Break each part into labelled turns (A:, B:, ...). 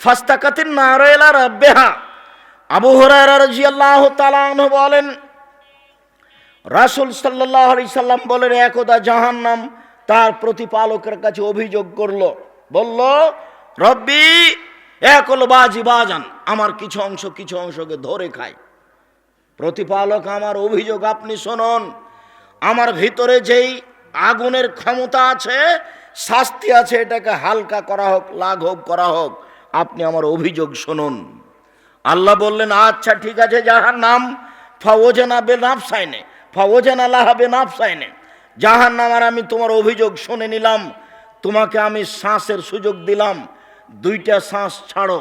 A: ফাস্তাকাতিন নারায়লা রাব্বেহা। আবু তাআলা আনহু বলেন, রাসূল সাল্লাল্লাহু আলাইহি সাল্লাম বলেন, একদা জাহান্নাম তার প্রতিপালকের কাছে অভিযোগ করল। বলল, রব্বি, একল বাজি বাজান আমার কিছু অংশ কিছু অংশকে ধরে খায়। প্রতিপালক, আমার অভিযোগ আপনি শুনুন। আমার ভিতরে যেই আগুনের ক্ষমতা আছে, শাস্তি আছে, এটাকে হালকা করা হোক, লাঘব করা হোক। আপনি আমার অভিযোগ শুনুন। আল্লাহ বললেন আচ্ছা ঠিক আছে যাহার নাম ফাওজেনা বে নাফসাইনে ফাওজেনা লাহা বে নাফসাইনে। যাহার নাম আর আমি তোমার অভিযোগ শুনে নিলাম, তোমাকে আমি শ্বাসের সুযোগ দিলাম, দুইটা শ্বাস ছাড়ো।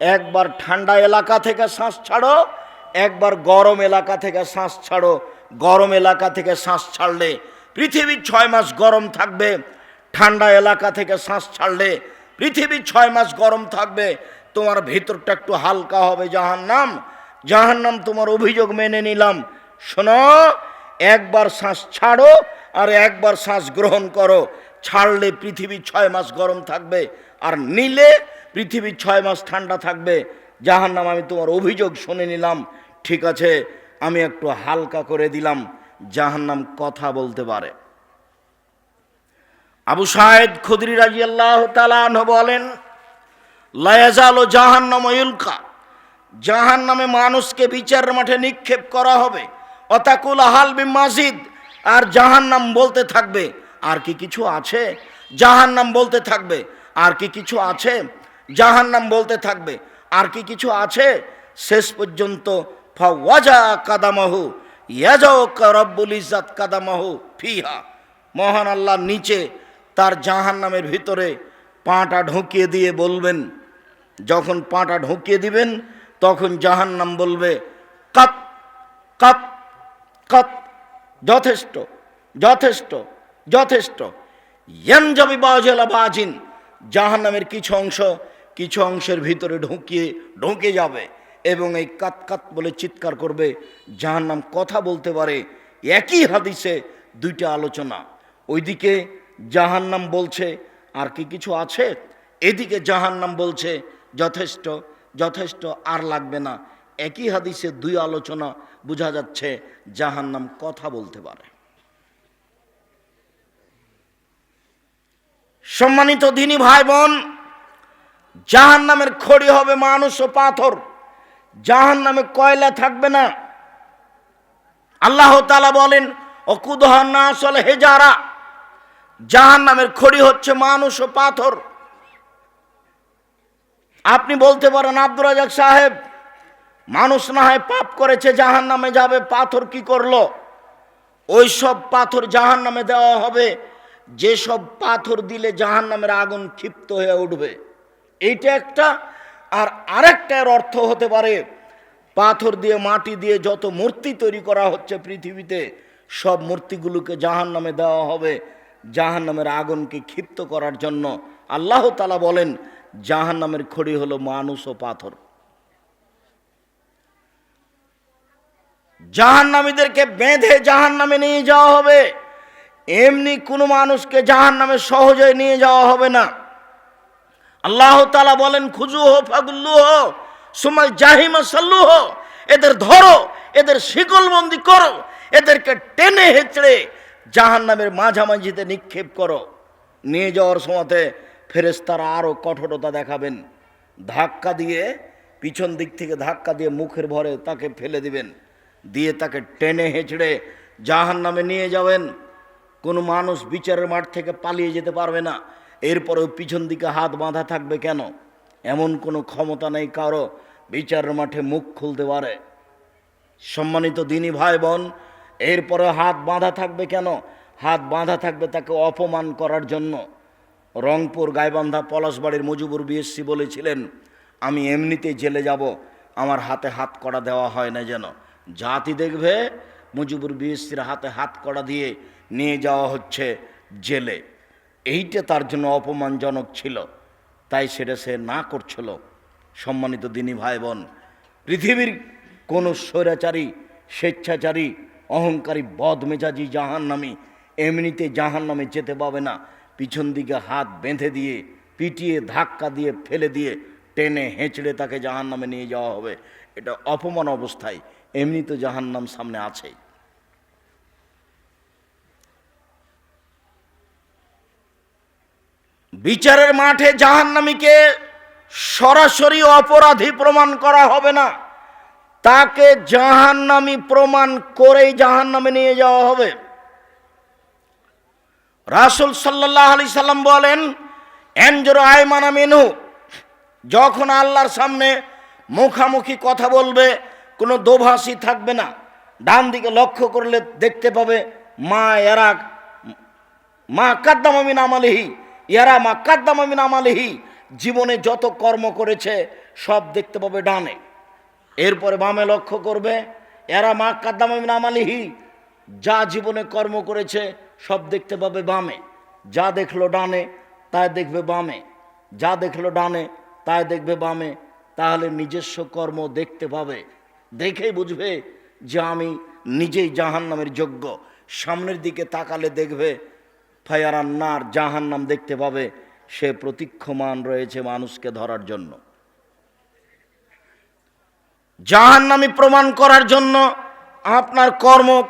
A: একবার ঠান্ডা এলাকা থেকে শ্বাস ছাড়ো, একবার গরম এলাকা থেকে শ্বাস ছাড়ো। গরম এলাকা থেকে শ্বাস ছাড়লে পৃথিবীর ছয় মাস গরম থাকবে, ঠান্ডা এলাকা থেকে শ্বাস ছাড়লে পৃথিবীর ছয় মাস গরম থাকবে, তোমার ভিতরটা একটু হালকা হবে জাহান্নাম। জাহান্নাম তোমার অভিযোগ মেনে নিলাম। শোনো, একবার শ্বাস ছাড়ো আর একবার শ্বাস গ্রহণ করো। ছাড়লে পৃথিবী ছয় মাস গরম থাকবে আর নিলে পৃথিবী ছয় মাস ঠান্ডা থাকবে। জাহান্নাম, আমি তোমার অভিযোগ শুনে নিলাম। ঠিক আছে, আমি একটু হালকা করে দিলাম। জাহান্নাম কথা বলতে পারে। আবু সাহেদ খুদরি রাজি আল্লাহ বলেন, লায়াজাল ও জাহান্নাম ইউলকা জাহান নামে মানুষকে বিচারের মাঠে নিক্ষেপ করা হবে। অতাকুল আহাল বি মাজিদ, আর জাহান্নাম বলতে থাকবে, আর কি কিছু আছে? জাহান্নাম বলতে থাকবে, আর কি কিছু আছে? জাহান্নাম বলতে থাকবে, আর কি কিছু আছে? শেষ পর্যন্ত ফাওয়াজা কাদামাহু ইয়াজাও কাদামাহু ফিহা। মহান আল্লাহ নিচে তার জাহান্নামের ভিতরে পাটা ঢুকিয়ে দিয়ে বলবেন, যখন পাটা ঢুকিয়ে দিবেন, তখন জাহান্নাম বলবে, কাত কাত কাত, যথেষ্ট যথেষ্ট যথেষ্ট, ইয়ানজাবি বাজেলা বাজিন। জাহান্নামের কিছু অংশ, কিছু অংশের ভিতরে ঢুকিয়ে, ঢুকে যাবে এবং এই কাত কাত বলে চিৎকার করবে। জাহান্নাম কথা বলতে পারে, একই হাদিসে দুইটা আলোচনা। ওইদিকে জাহান্নাম বলছে, আর কি কিছু আছে? এদিকে জাহান্নাম বলছে, যথেষ্ট যথেষ্ট আর লাগবে না। একই হাদিসে দুই আলোচনা বোঝা যাচ্ছে, জাহান্নাম কথা বলতে পারে। সম্মানিত দিনী ভাই বোন জাহান নামের খড়ি হবে মানুষ ও পাথর। জাহান নামে কয়লা থাকবে না। আল্লাহ তালা বলেন অকুদহান না আসলে হেজারা। জাহান নামের খড়ি হচ্ছে মানুষ ও পাথর। আপনি বলতে পারেন, আব্দুর রাজাক সাহেব, মানুষ না হয় পাপ করেছে জাহান নামে যাবে, পাথর কি করল? ওই সব পাথর জাহান নামে দেওয়া হবে যেসব পাথর দিলে জাহান নামের আগুন ক্ষিপ্ত হয়ে উঠবে। এইটা একটা, আর আরেকটা এর অর্থ হতে পারে, পাথর দিয়ে, মাটি দিয়ে যত মূর্তি তৈরি করা হচ্ছে পৃথিবীতে, সব মূর্তিগুলোকে জাহান নামে দেওয়া হবে। জাহান নামের আগুনকে ক্ষিপ্ত করার জন্য আল্লাহ তালা বলেন জাহান নামের খড়ি হলো মানুষ ও পাথর। জাহান্নামীদেরকে বেঁধে জাহান নামে নিয়ে যাওয়া হবে। এমনি কোনো মানুষকে জাহান নামে সহজে নিয়ে যাওয়া হবে না। আল্লাহ তালা বলেন, খুজু হো, ফাগুল্লু হো সময় জাহিমা সাল্লু হো, এদের ধরো, এদের শিকলবন্দি করো, এদেরকে টেনে হেঁচড়ে জাহান নামের মাঝামাঝিতে নিক্ষেপ করো। নিয়ে যাওয়ার সময়তে ফেরেস্তারা আরও কঠোরতা দেখাবেন। ধাক্কা দিয়ে, পিছন দিক থেকে ধাক্কা দিয়ে মুখের ভরে তাকে ফেলে দিবেন। দিয়ে তাকে টেনে হেঁচড়ে জাহান নামে নিয়ে যাবেন। কোনো মানুষ বিচারের মাঠ থেকে পালিয়ে যেতে পারবে না। এরপরেও পিছন দিকে হাত বাঁধা থাকবে কেন? এমন কোনো ক্ষমতা নেই কারও বিচারের মাঠে মুখ খুলতে পারে। সম্মানিত দিনী ভাই বোন এরপরে হাত বাঁধা থাকবে কেন? হাত বাঁধা থাকবে তাকে অপমান করার জন্য। রংপুর গাইবান্ধা পলাশবাড়ির মুজিবুর বিএসসি বলেছিলেন, আমি এমনিতেই জেলে যাব, আমার হাতে হাত করা দেওয়া হয় না যেন। জাতি দেখবে, মুজিবুর বিএসসির হাতে হাত করা দিয়ে নিয়ে যাওয়া হচ্ছে জেলে। এইটা তার জন্য অপমানজনক ছিল। তাই সেটা সে না করছিল। সম্মানিত দিনী ভাই বোন, পৃথিবীর কোনো স্বৈরাচারী, স্বেচ্ছাচারী অহংকারী বদমেজাজি জাহান্নামী, এমনিতে জাহান্নামে যেতে পাবে না। পিছন দিকে হাত বেঁধে দিয়ে, পিটিয়ে ধাক্কা দিয়ে ফেলে দিয়ে টেনে হেঁচড়ে তাকে জাহান নামে নিয়ে যাওয়া হবে। এটা অপমান অবস্থায় এমনি তো জাহান নাম সামনে আছেই বিচারের মাঠে জাহান্নামীকে সরাসরি অপরাধী প্রমাণ করা হবে না। তাকে জাহান্নামী প্রমাণ করেই জাহান্নামে নিয়ে যাওয়া হবে। রাসুল সাল্লাহ আলি সাল্লাম বলেন, এনজোর আয়মানা মেনু যখন আল্লাহর সামনে মুখামুখি কথা বলবে, কোনো দোভাষী থাকবে না। ডান দিকে লক্ষ্য করলে দেখতে পাবে, মা এরা মা কাদ্দামামিন আমালিহি। ইয়ারা, মা কাদ্দামামিন আমালিহি। জীবনে যত কর্ম করেছে, সব দেখতে পাবে ডানে। এরপরে বামে লক্ষ্য করবে, এরা মা কাদ্দামামিন আমালিহি, যা জীবনে কর্ম করেছে, সব দেখতে পাবে বামে। যা দেখল ডানে, তাই দেখবে বামে। যা দেখল ডানে, তাই দেখবে বামে। তাহলে নিজস্ব কর্ম দেখতে পাবে। দেখেই বুঝবে যে আমি নিজেই জাহান নামের যোগ্য। সামনের দিকে তাকালে দেখবে, ফায়ারান্নার জাহান নাম দেখতে পাবে। সে প্রতীক্ষমান রয়েছে মানুষকে ধরার জন্য। জাহান্নামি প্রমাণ করার জন্য আপনার কর্ম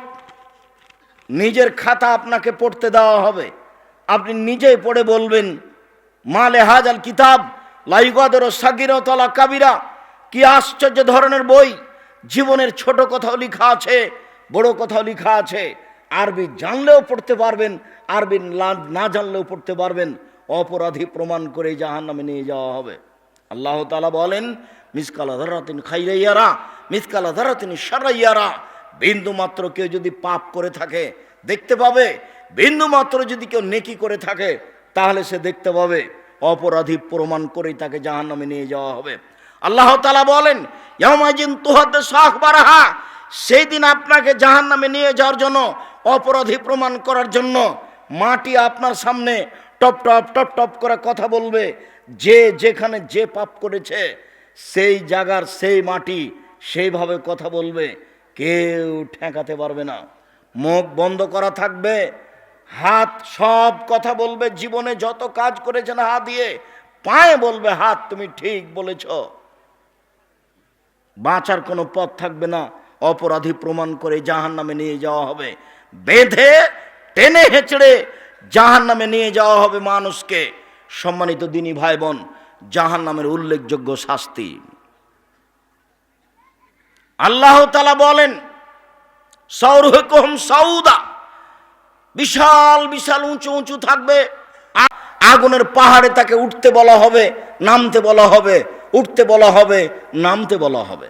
A: নিজের খাতা আপনাকে পড়তে দেওয়া হবে। আপনি নিজেই পড়ে বলবেন, মালে হাজাল কিতাব, লাইগাদের সাগির তলা কাবিরা, কি আশ্চর্য ধরনের বই, জীবনের ছোট কথাও লেখা আছে, বড় কথাও লেখা আছে। আরবি জানলেও পড়তে পারবেন, আরবি না- না জানলেও পড়তে পারবেন। অপরাধী প্রমাণ করে জাহান নামে নিয়ে যাওয়া হবে। আল্লাহ তালা বলেন মিসকালা ধরাতিন খাইরাইয়ারা মিসকালা ধরাতিন সারাইয়ারা বিন্দু মাত্র কেউ যদি পাপ করে থাকে, দেখতে পাবে? বিন্দু মাত্র যদি কেউ নেকি করে থাকে, তাহলে সে দেখতে পাবে? অপরাধী প্রমাণ করেই তাকে জাহান নামে নিয়ে যাওয়া হবে। আল্লাহ তালা বলেন ইয়ামাজিন তুহাদ শাহ বারাহা সেই দিন আপনাকে জাহান নামে নিয়ে যাওয়ার জন্য, অপরাধী প্রমাণ করার জন্য মাটি আপনার সামনে টপ টপ টপ টপ করে কথা বলবে। যে যেখানে যে পাপ করেছে সেই জায়গার সেই মাটি সেইভাবে কথা বলবে, কেউ ঠেকাতে পারবে না। মুখ বন্ধ করা থাকবে, হাত সব কথা বলবে, জীবনে যত কাজ করেছেন হাত দিয়ে, পায়ে বলবে, হাত তুমি ঠিক বলেছ। বাঁচার কোনো পথ থাকবে না, অপরাধী প্রমাণ করে জাহান নামে নিয়ে যাওয়া হবে। বেঁধে, টেনে হেঁচড়ে জাহান নামে নিয়ে যাওয়া হবে মানুষকে। সম্মানিত দিনী ভাই বোন জাহান নামের উল্লেখযোগ্য শাস্তি। আল্লাহ তালা বলেন সৌদা বিশাল বিশাল, উঁচু উঁচু থাকবে। আগুনের পাহাড়ে তাকে উঠতে বলা হবে, নামতে বলা হবে, উঠতে বলা হবে, নামতে বলা হবে।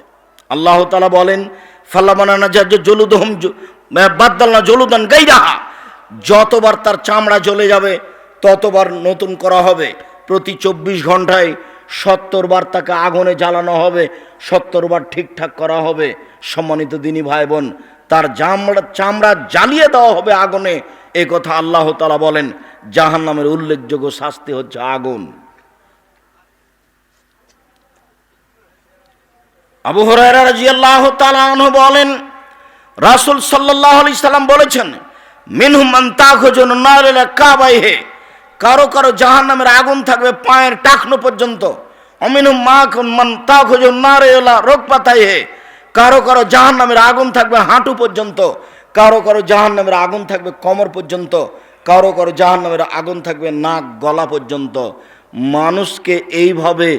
A: আল্লাহ তালা বলেন ফাল্লামানা জলুদহম বাদ্দালনা জলুদান যতবার তার চামড়া জ্বলে যাবে, ততবার নতুন করা হবে। প্রতি চব্বিশ ঘন্টায় সত্তর বার তাকে আগুনে জ্বালানো হবে সত্তর বার ঠিকঠাক করা হবে। সম্মানিত দিনী ভাই বোন তার চামড়া চামড়া জ্বালিয়ে দেওয়া হবে আগুনে। এ কথা আল্লাহ তালা বলেন জাহান নামের উল্লেখযোগ্য শাস্তি হচ্ছে আগুন। আবু হরাইরা বলেন, রাসূল সাল্লাল্লাহু আলাইহি সাল্লাম বলেছেন, মিনহুম মান তাখুজুন নার ইলা কাবাইহে। কারও কারও জাহান্নামের আগুন থাকবে পায়ের টাকনো পর্যন্ত। অমিনহুম মাকুন মান তাখুজুন নার ইলা রোগপাতাইহে কারও কারও জাহান্নামের আগুন থাকবে হাঁটু পর্যন্ত। কারও কারও জাহান্নামের আগুন থাকবে কোমর পর্যন্ত। কারও কারও জাহান্নামের আগুন থাকবে নাক, গলা পর্যন্ত। মানুষকে এইভাবে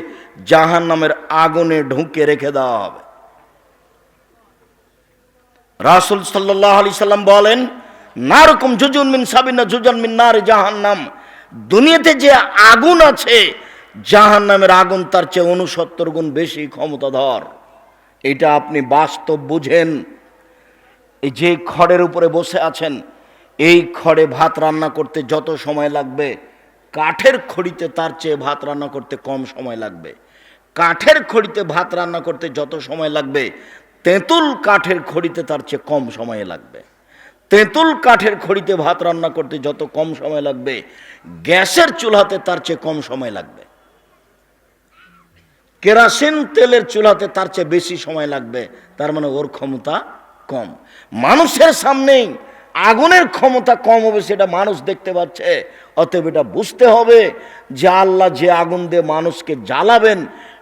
A: জাহান্নামের আগুনে ঢুকে রেখে দেওয়া হবে। রাসুল সাল্লাহ আলি সাল্লাম বলেন, নারকম জুজুন মিন সাবিনা, জুজন মিন নার জাহান্নাম। দুনিয়াতে যে আগুন আছে, জাহান্নামের আগুন তার চেয়ে উনসত্তর গুণ বেশি ক্ষমতাধর। এটা আপনি বাস্তব বুঝেন। এই যে খড়ের উপরে বসে আছেন, এই খড়ে ভাত রান্না করতে যত সময় লাগবে, কাঠের খড়িতে তার চেয়ে ভাত রান্না করতে কম সময় লাগবে। কাঠের খড়িতে ভাত রান্না করতে যত সময় লাগবে, তেঁতুল কাঠের খড়িতে তার চেয়ে কম সময় লাগবে। তেঁতুল কাঠের খড়িতে ভাত রান্না করতে যত কম সময় লাগবে, গ্যাসের চুলাতে তার চেয়ে কম সময় লাগবে। কেরাসিন তেলের চুলাতে তার চেয়ে বেশি সময় লাগবে, তার মানে ওর ক্ষমতা কম। মানুষের সামনেই আগুনের ক্ষমতা কম হবে সেটা মানুষ দেখতে পাচ্ছে, অতএব এটা বুঝতে হবে যে আল্লাহ যে আগুন দিয়ে মানুষকে জ্বালাবেন,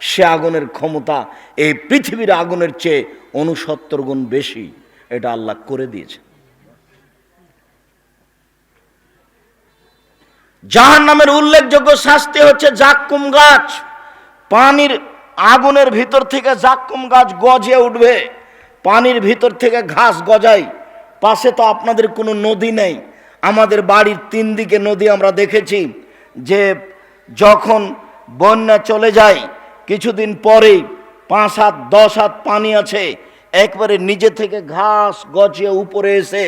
A: সে আগুনের ক্ষমতা এই পৃথিবীর আগুনের চেয়ে অনুসত্তর গুণ বেশি, এটা আল্লাহ করে দিয়েছে জাহান নামের উল্লেখযোগ্য শাস্তি হচ্ছে জাক্কুম গাছ। পানির আগুনের ভিতর থেকে জাক্কুম গাছ গজে উঠবে। পানির ভিতর থেকে ঘাস গজায়। পাশে তো আপনাদের কোনো নদী নেই। আমাদের বাড়ির তিন দিকে নদী আমরা দেখেছি যে যখন বন্যা চলে যায়, কিছুদিন পরেই পাঁচ হাত, দশ হাত পানি আছে। একবারে নিজে থেকে ঘাস গজিয়ে উপরে এসে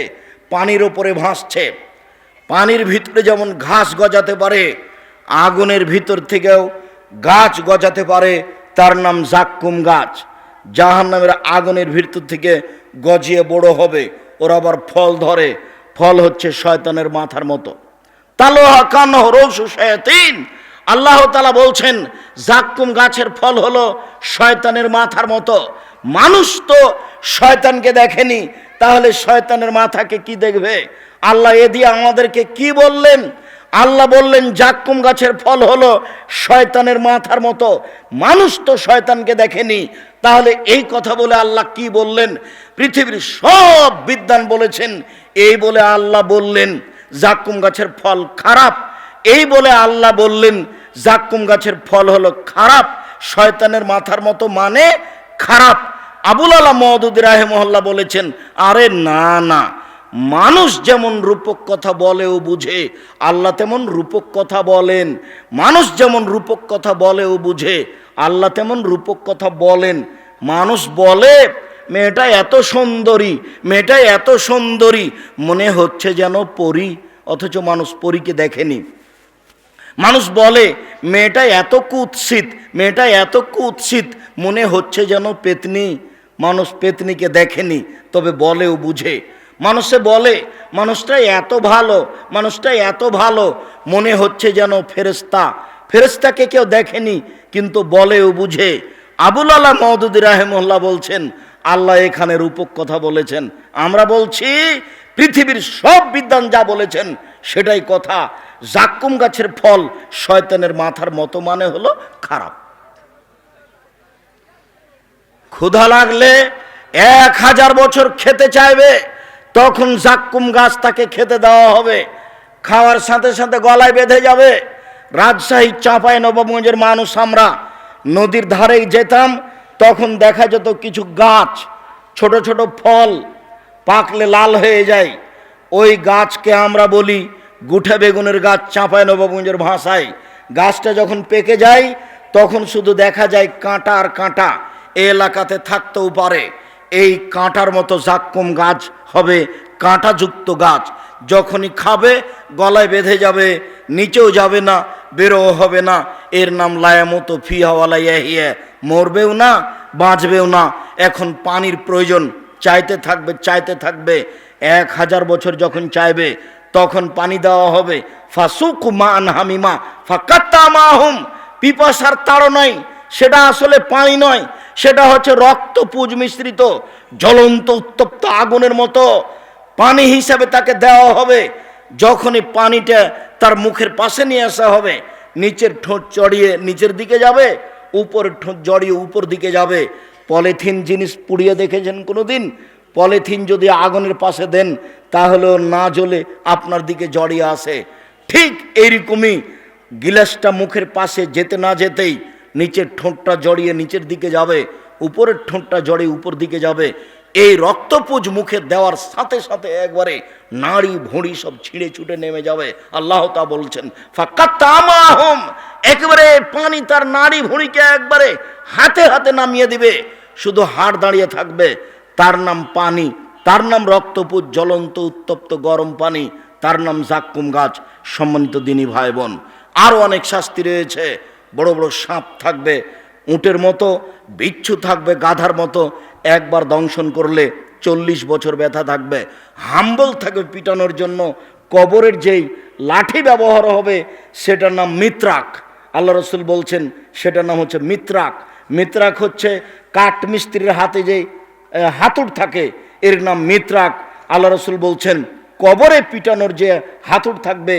A: পানির ওপরে ভাসছে। পানির ভিতরে যেমন ঘাস গজাতে পারে, আগুনের ভিতর থেকেও গাছ গজাতে পারে, তার নাম জাক্কুম গাছ। জাহান নামের আগুনের ভিতর থেকে গজিয়ে বড় হবে, ওরা আবার ফল ধরে। ফল হচ্ছে শয়তানের মাথার মতো। তালোহা কান্ন রৌসু শয়তিন। আল্লাহ তালা বলছেন, জাক্কুম গাছের ফল হলো শয়তানের মাথার মতো। মানুষ তো শয়তানকে দেখেনি, তাহলে শয়তানের মাথাকে কি দেখবে? আল্লাহ এ দিয়ে আমাদেরকে কি বললেন? আল্লাহ বললেন, জাক্কুম গাছের ফল হলো শয়তানের মাথার মতো। মানুষ তো শয়তানকে দেখেনি। তাহলে এই কথা বলে আল্লাহ কি বললেন? পৃথিবীর সব বিদ্যান বলেছেন, এই বলে আল্লাহ বললেন, জাক্কুম গাছের ফল খারাপ। এই বলে আল্লাহ বললেন, জাক্কুম গাছের ফল হলো খারাপ। শয়তানের মাথার মতো মানে খারাপ। আবুল আলা মহদুদ রাহেমহল্লা বলেছেন, আরে না না। মানুষ যেমন রূপক কথা বলে ও বুঝে, আল্লাহ তেমন রূপক কথা বলেন। মানুষ যেমন রূপক কথা বলে ও বুঝে, আল্লাহ তেমন রূপক কথা বলেন। মানুষ বলে, মেয়েটা এত সুন্দরী, মেয়েটা এত সুন্দরী। মনে হচ্ছে যেন পরী, অথচ মানুষ পরীকে দেখেনি। মানুষ বলে, মেয়েটা এত কুৎসিত, মেয়েটা এত কুৎসিত। মনে হচ্ছে যেন পেতনি, মানুষ পেতনিকে দেখেনি, তবে বলেও বুঝে। মানুষে বলে, মানুষটা এত ভালো, মানুষটা এত ভালো। মনে হচ্ছে যেন ফেরেস্তা ফেরেস্তাকে কেউ দেখেনি, কিন্তু বলেও বুঝে। আবুল আল্লাহ মহদুদ রাহেমল্লা বলছেন, আল্লাহ এখানে রূপক কথা বলেছেন। আমরা বলছি, পৃথিবীর সব বিদ্যান যা বলেছেন, সেটাই কথা। জাক্কুম গাছের ফল শয়তানের মাথার মতো মানে হলো খারাপ। ক্ষুধা লাগলে এক হাজার বছর খেতে চাইবে। তখন জাক্কুম গাছ তাকে খেতে দেওয়া হবে। খাওয়ার সাথে সাথে গলায় বেঁধে যাবে। রাজশাহী চাঁপাই নবাবগঞ্জের মানুষ আমরা নদীর ধারে যেতাম, তখন দেখা যেত কিছু গাছ, ছোট ছোট ফল পাকলে লাল হয়ে যায়। ওই গাছকে আমরা বলি গুঠে বেগুনের গাছ চাঁপাই নবাবগঞ্জের ভাষায়। গাছটা যখন পেকে যায়, তখন শুধু দেখা যায় কাঁটা আর কাঁটা। এ এলাকাতে থাকতেও পারে। এই কাঁটার মতো জাক্কুম গাছ হবে কাঁটাযুক্ত গাছ। যখনই খাবে, গলায় বেঁধে যাবে, নিচেও যাবে না বেরো হবে না। এর নাম লায়ামতো ফিহাওয়ালাইয়া হিয়া মরবেও না, বাঁচবেও না। এখন পানির প্রয়োজন, চাইতে থাকবে চাইতে থাকবে। এক হাজার বছর যখন চাইবে, তখন পানি দেওয়া হবে। ফাসুক মা আনহামিমা, ফাকাত্তা মাহুম। পিপাসার তাড়নাই সেটা আসলে পানি নয়, সেটা হচ্ছে রক্ত পুজ মিশ্রিত, জ্বলন্ত, উত্তপ্ত আগুনের মতো পানি হিসাবে তাকে দেওয়া হবে। যখনই পানিটা তার মুখের পাশে নিয়ে আসা হবে, নিচের ঠোঁট চড়িয়ে নিচের দিকে যাবে, উপরের ঠোঁট জড়িয়ে উপর দিকে যাবে। পলিথিন জিনিস পুড়িয়ে দেখেছেন কোনো দিন পলিথিন যদি আগুনের পাশে দেন, তাহলেও না জ্বলে আপনার দিকে জড়িয়ে আসে। ঠিক এইরকমই গিলাসটা মুখের পাশে যেতে না যেতেই নিচের ঠোঁটটা জড়িয়ে নিচের দিকে যাবে, উপরের ঠোঁটটা জড়িয়ে উপর দিকে যাবে। এই রক্তপুজ মুখে দেওয়ার সাথে সাথে একবারে নাড়ি ভুঁড়ি সব ছিঁড়ে ছুটে নেমে যাবে। আল্লাহ তা বলছেন একবারে পানি তার নাড়ি ভুঁড়িকে একবারে হাতে হাতে নামিয়ে দিবে। শুধু হাড় দাঁড়িয়ে থাকবে, তার নাম পানি, তার নাম রক্তপুজ, জ্বলন্ত, উত্তপ্ত, গরম পানি, তার নাম জাক্কুম গাছ, সম্মানিত দিনী ভাই বোন। আরও অনেক শাস্তি রয়েছে। বড় বড় সাপ থাকবে, উটের মতো, বিচ্ছু থাকবে গাধার মতো, একবার দংশন করলে চল্লিশ বছর ব্যথা থাকবে। হাম্বল থাকবে পিটানোর জন্য, কবরের যেই লাঠি ব্যবহার হবে, সেটার নাম মিত্রাক। আল্লাহ রসুল বলছেন, সেটার নাম হচ্ছে মিত্রাক। মিত্রাক হচ্ছে কাঠ মিস্ত্রির হাতে যে হাতুড় থাকে, এর নাম মিত্রাক। আল্লাহ রসুল বলছেন, কবরে পিটানোর যে হাতুড় থাকবে,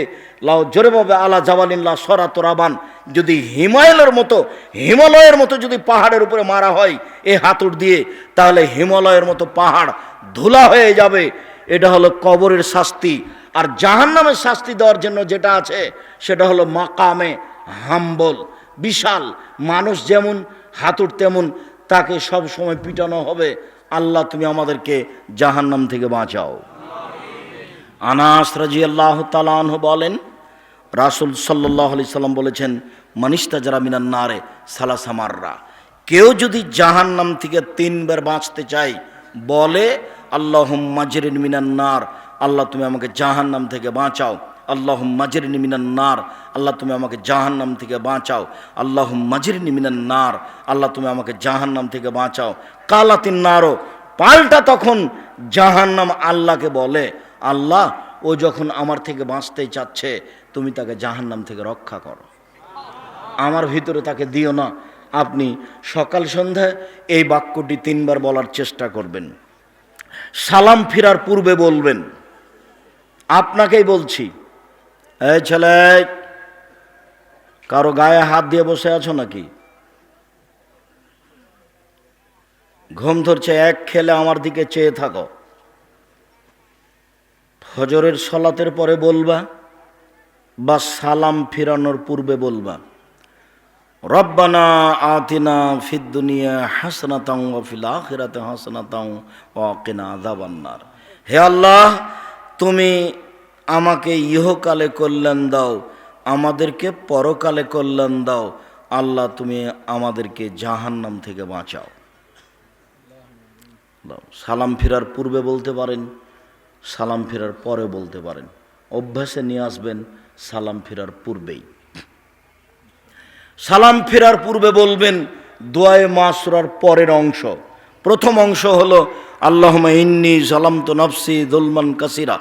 A: লাও জোরে জোরেভাবে আলা জাবালিল্লা সরা তোরাবান। যদি হিমালয়ের মতো হিমালয়ের মতো যদি পাহাড়ের উপরে মারা হয়, এ হাতুড় দিয়ে, তাহলে হিমালয়ের মতো পাহাড় ধুলা হয়ে যাবে। এটা হলো কবরের শাস্তি। আর জাহান্নামের শাস্তি দেওয়ার জন্য যেটা আছে, সেটা হলো মাকামে হাম্বল। বিশাল। মানুষ যেমন হাতুড় তেমন, তাকে সব সময় পিটানো হবে। আল্লাহ, তুমি আমাদেরকে জাহান্নাম থেকে বাঁচাও। আনাস রাজি আল্লাহ তালাহ বলেন রাসুল সাল্লাহ আলি সাল্লাম বলেছেন মানিস্তা যারা মিনান নারে সালাসামাররা কেউ যদি জাহান্নাম থেকে তিনবার বাঁচতে চাই বলে আল্লাহ মাজরিন মিনান নার। আল্লাহ, তুমি আমাকে জাহান্নাম থেকে বাঁচাও। আল্লাহ মাজরিন মিনান নার। আল্লাহ, তুমি আমাকে জাহান্নাম থেকে বাঁচাও। আল্লাহ মাজরিন মিনান নার। আল্লাহ, তুমি আমাকে জাহান্নাম থেকে বাঁচাও। কালাতিন নারও পাল্টা তখন জাহান্নাম আল্লাহকে বলে, আল্লাহ, ও যখন আমার থেকে বাঁচতে চাচ্ছে তুমি তাকে জাহান্নাম থেকে রক্ষা করো। আমার ভিতরে তাকে দিও না। আপনি সকাল সন্ধ্যায় এই বাক্যটি তিনবার বলার চেষ্টা করবেন। সালাম ফিরার পূর্বে বলবেন, আপনাকেই বলছি। এই ছেলে, কারও গায়ে হাত দিয়ে বসে আছো নাকি? ঘুম ধরছে, এক খেলে আমার দিকে চেয়ে থাকো। ফজরের সলাতের পরে বলবা বা সালাম ফিরানোর পূর্বে বলবা, রব্বানা আতিনা ফিদ্দুনিয়া হাসনাতাং ফিল আখিরাতে হাসনাতাং ও কিনা হে আল্লাহ, তুমি আমাকে ইহকালে কল্যাণ দাও, আমাদেরকে পরকালে কল্যাণ দাও। আল্লাহ, তুমি আমাদেরকে জাহান্নাম থেকে বাঁচাও। সালাম ফেরার পূর্বে বলতে পারেন, সালাম ফেরার পরে বলতে পারেন। অভ্যাসে নিয়ে আসবেন সালাম ফেরার পূর্বেই। সালাম ফেরার পূর্বে বলবেন, দোয়ায়ে মাসুরার পরের অংশ। প্রথম অংশ হল আল্লাহ ইন্নি সালাম তো নফসি দুলমান কাসিরা।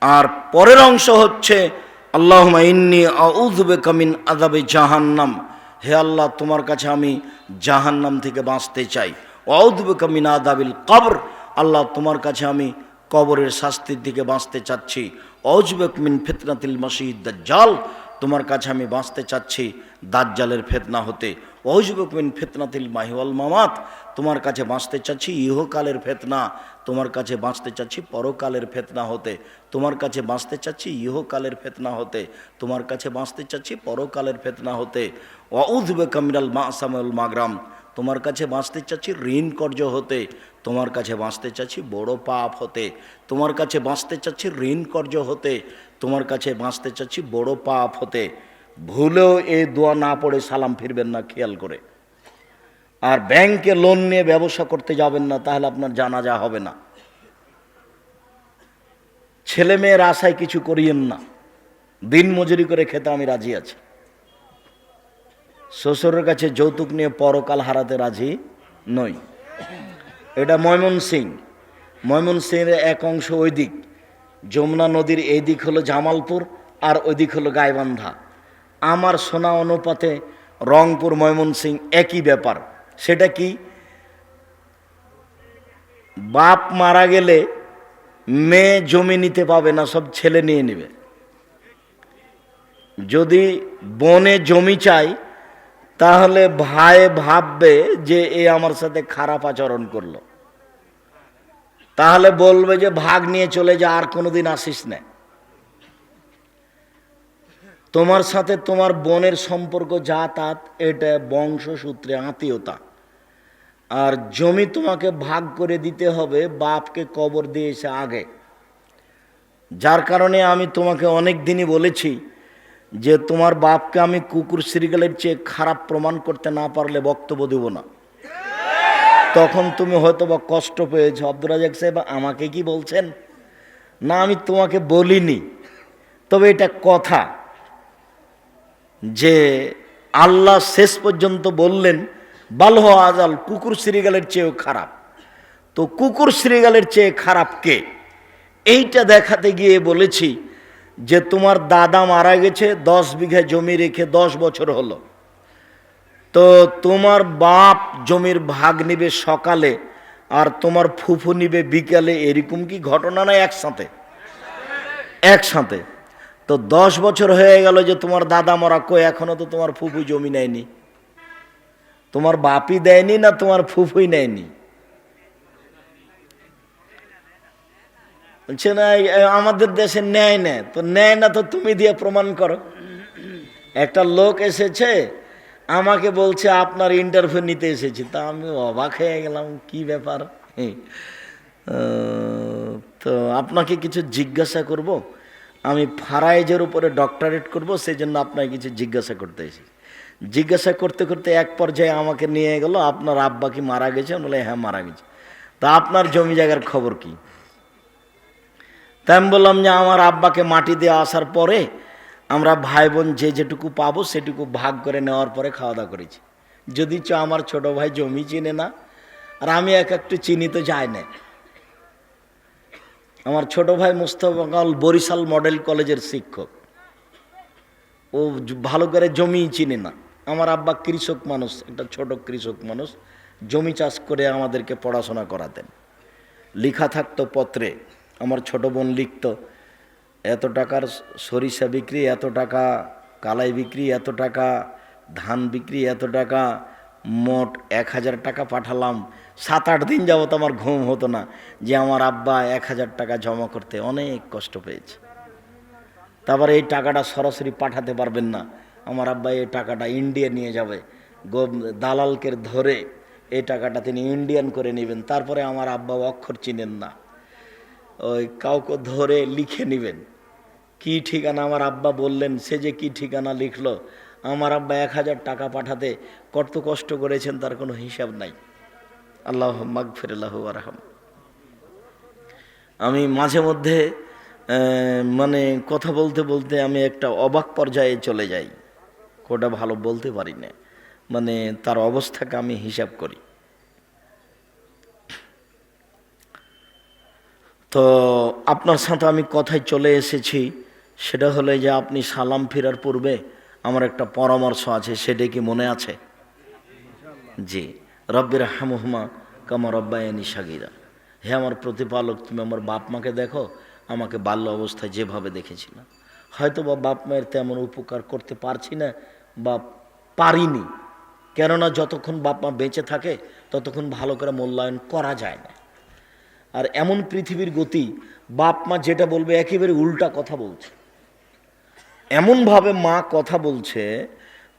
A: আর পরের অংশ হচ্ছে আল্লাহ ইন্নি আউজবে কামিন আদাবে জাহান্নাম। হে আল্লাহ, তোমার কাছে আমি জাহান্নাম থেকে বাঁচতে চাই। আউজবে কামিন আদাবিল কবর। আল্লাহ, তোমার কাছে আমি কবরের শাস্তির দিকে বাঁচতে চাচ্ছি। অজবেক মিন ফিতনাতিল মসিদ দাজ্জাল, তোমার কাছে আমি বাঁচতে চাচ্ছি দাজ্জালের ফেতনা হতে। অজবেক মিন ফিতনাতিল মাহিওয়াল মামাত, তোমার কাছে বাঁচতে চাচ্ছি ইহকালের ফেতনা, তোমার কাছে বাঁচতে চাচ্ছি পরকালের ফেতনা হতে। তোমার কাছে বাঁচতে চাচ্ছি ইহকালের ফেতনা হতে। তোমার কাছে বাঁচতে চাচ্ছি পরকালের ফেতনা হতে। অউজবে মা আসামুল মাগরাম, তোমার কাছে বাঁচতে চাচ্ছি ঋণ কর্য হতে। তোমার কাছে বাঁচতে চাচ্ছি, বড় পাপ হতে। তোমার কাছে বাঁচতে চাচ্ছি, ঋণ কর্য হতে। তোমার কাছে বাঁচতে চাচ্ছি, বড় পাপ হতে। ভুলেও এই দোয়া না পড়ে সালাম ফিরবেন না, খেয়াল করে। আর ব্যাংকে লোন নিয়ে ব্যবসা করতে যাবেন না, তাহলে আপনার জানাজা হবে না। ছেলে মেয়ের আশায় কিছু করিয়েন না। দিন মজুরি করে খেতে আমি রাজি আছি। শ্বশুরের কাছে যৌতুক নিয়ে পরকাল হারাতে রাজি নই। এটা ময়মন সিং ময়মন সিংয়ের এক অংশ ওই দিক। যমুনা নদীর এই দিক হলো জামালপুর আর ওই দিক হলো গাইবান্ধা। আমার সোনা অনুপাতে রংপুর ময়মন সিং একই ব্যাপার। সেটা কি? বাপ মারা গেলে মেয়ে জমি নিতে পাবে না, সব ছেলে নিয়ে নেবে। যদি বনে জমি চাই, তাহলে ভাই ভাববে যে এ আমার সাথে খারাপ আচরণ করল। তাহলে বলবে যে ভাগ নিয়ে চলে যা, আর কোনোদিন আসিস না। তোমার সাথে তোমার বোনের সম্পর্ক জাতাত এটা বংশসূত্রে আত্মীয়তা। আর জমি তোমাকে ভাগ করে দিতে হবে বাপকে কবর দিয়েছে আগে। যার কারণে আমি তোমাকে অনেক দিনই বলেছি যে তোমার বাপকে আমি কুকুর সিরিগালের চেয়ে খারাপ প্রমাণ করতে না পারলে বক্তব্য দেব না। তখন তুমি হয়তো বা কষ্ট পেয়েছ। আব্দুল রাজাক সাহেব আমাকে কি বলছেন? না, আমি তোমাকে বলিনি। তবে এটা কথা যে আল্লাহ শেষ পর্যন্ত বললেন, বালহ আজাল কুকুর শ্রীগালের চেয়েও খারাপ। তো কুকুর শ্রীগালের চেয়ে খারাপ কে? এইটা দেখাতে গিয়ে বলেছি যে তোমার দাদা মারা গেছে, দশ বিঘা জমি রেখে দশ বছর হলো। তো তোমার বাপ জমির ভাগ নেবে সকালে আর তোমার ফুফু নিবে বিকালে, এরকম কি ঘটনা না একসাথে? একসাথে। তো দশ বছর হয়ে গেল যে তোমার দাদা মরা কই, এখনও তো তোমার ফুফু জমি নেয়নি। তোমার বাপি দেয়নি না তোমার ফুফুই নেয়নি? বলছে না আমাদের দেশে নেয় না। তো নেয় না তো তুমি দিয়ে প্রমাণ করো। একটা লোক এসেছে আমাকে বলছে, আপনার ইন্টারভিউ নিতে এসেছি। তা আমি অবাক হয়ে গেলাম, কি ব্যাপার? তো আপনাকে কিছু জিজ্ঞাসা করব? আমি ফারাইজের উপরে ডক্টরেট করব সেই জন্য আপনাকে কিছু জিজ্ঞাসা করতে এসেছি। জিজ্ঞাসা করতে করতে এক পর্যায়ে আমাকে নিয়ে গেল, আপনার আব্বা কি মারা গেছে? বলে হ্যাঁ মারা গেছে। তা আপনার জমি জায়গার খবর কি? তাই আমি বললাম যে, আমার আব্বাকে মাটি দিয়ে আসার পরে আমরা ভাই বোন যে যেটুকু পাবো সেটুকু ভাগ করে নেওয়ার পরে খাওয়া দাওয়া করেছি। যদি চ আমার ছোট ভাই জমি চিনে না, আর আমি এক একটু চিনি তো যাই না। আমার ছোট ভাই মুস্তফাকাল বরিশাল মডেল কলেজের শিক্ষক। ও ভালো করে জমি চিনে না। আমার আব্বা কৃষক মানুষ, একটা ছোট কৃষক মানুষ। জমি চাষ করে আমাদেরকে পড়াশোনা করাতেন। লেখা থাকতো পত্রে, আমার ছোট বোন লিখত। এত টাকার সরিষা বিক্রি, এত টাকা কালাই বিক্রি, এত টাকা ধান বিক্রি, এত টাকা মোট এক হাজার টাকা পাঠালাম। সাত আট দিন যাবত আমার ঘুম হতো না যে আমার আব্বা এক হাজার টাকা জমা করতে অনেক কষ্ট পেয়েছে। তারপরে এই টাকাটা সরাসরি পাঠাতে পারবেন না। আমার আব্বা এই টাকাটা ইন্ডিয়া নিয়ে যাবে। দালালকে ধরে এই টাকাটা তিনি ইন্ডিয়ান করে নেবেন। তারপরে আমার আব্বা অক্ষর চিনেন না। ওই কাউকে ধরে লিখে নেবেন। কি ঠিকানা আমার আব্বা বললেন? সে যে কি ঠিকানা লিখলো? আমার আব্বা এক হাজার টাকা পাঠাতে কত কষ্ট করেছেন তার কোনো হিসাব নাই। আল্লাহ মাগ ফিরাল্লাহ আরহাম আমি মাঝে মধ্যে মানে কথা বলতে বলতে আমি একটা অবাক পর্যায়ে চলে যাই। কোটা ভালো বলতে পারি না। মানে তার অবস্থাকে আমি হিসাব করি। তো আপনার সাথে আমি কথায় চলে এসেছি। সেটা হলো যে আপনি সালাম ফেরার পূর্বে আমার একটা পরামর্শ আছে, সেটা কি মনে আছে? জি। রব্বির হামুহমা কামা রব্বায়নি সাগিরা। হে আমার প্রতিপালক, তুমি আমার বাপ মাকে দেখো, আমাকে বাল্য অবস্থায় যেভাবে দেখেছিল। হয়তো বা বাপ মায়ের তেমন উপকার করতে পারছি না বা পারিনি। কেননা যতক্ষণ বাপ মা বেঁচে থাকে, ততক্ষণ ভালো করে মূল্যায়ন করা যায় না। আর এমন পৃথিবীর গতি, বাপ মা যেটা বলবে একেবারে উল্টা কথা বলছে। এমনভাবে মা কথা বলছে,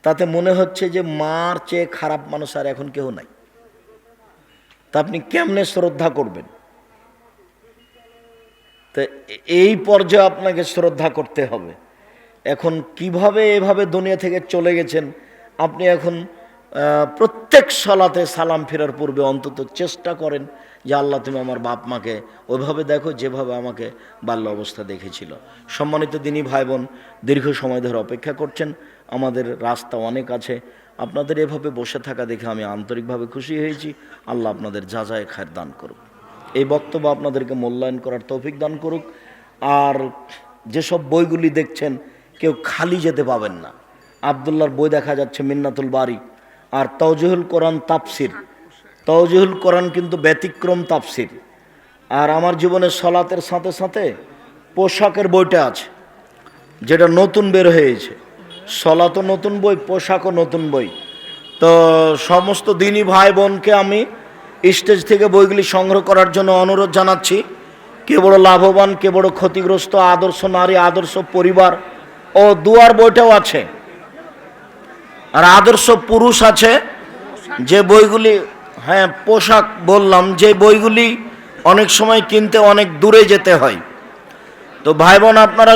A: তাতে মনে হচ্ছে যে মার চেয়ে খারাপ মানুষ আর এখন কেউ নাই। তা আপনি কেমনে শ্রদ্ধা করবেন? তো এই পর্যায়ে আপনাকে শ্রদ্ধা করতে হবে। এখন কীভাবে এভাবে দুনিয়া থেকে চলে গেছেন? আপনি এখন প্রত্যেক সলাতে সালাম ফেরার পূর্বে অন্তত চেষ্টা করেন যে আল্লাহ তুমি আমার বাপ মাকে ওইভাবে দেখো যেভাবে আমাকে বাল্য অবস্থা দেখেছিল। সম্মানিত দিনী ভাই বোন দীর্ঘ সময় ধরে অপেক্ষা করছেন। আমাদের রাস্তা অনেক আছে। আপনাদের এভাবে বসে থাকা দেখে আমি আন্তরিকভাবে খুশি হয়েছি। আল্লাহ আপনাদের যা যায় খায়ের দান করুক। এই বক্তব্য আপনাদেরকে মূল্যায়ন করার তৌফিক দান করুক। আর যেসব বইগুলি দেখছেন, কেউ খালি যেতে পাবেন না। আবদুল্লার বই দেখা যাচ্ছে মিন্নাতুল বাড়ি আর তৌজহুল কোরআন তাপসির তৌজহুল কোরআন কিন্তু ব্যতিক্রম তাপসির আর আমার জীবনে সলাতের সাথে সাথে পোশাকের বইটা আছে, যেটা নতুন বের হয়েছে। সলাতও নতুন বই, পোশাকও নতুন বই। তো সমস্ত দিনই ভাই বোনকে আমি স্টেজ থেকে বইগুলি সংগ্রহ করার জন্য অনুরোধ জানাচ্ছি। কে বড় লাভবান, কে বড় ক্ষতিগ্রস্ত, আদর্শ নারী, আদর্শ পরিবার ও দুয়ার বইটাও আছে। আর আদর্শ পুরুষ আছে, যে বইগুলি হ্যাঁ পোশাক বললাম, যে বইগুলি অনেক সময় কিনতে অনেক দূরে যেতে হয়। তো ভাই বোন, আপনারা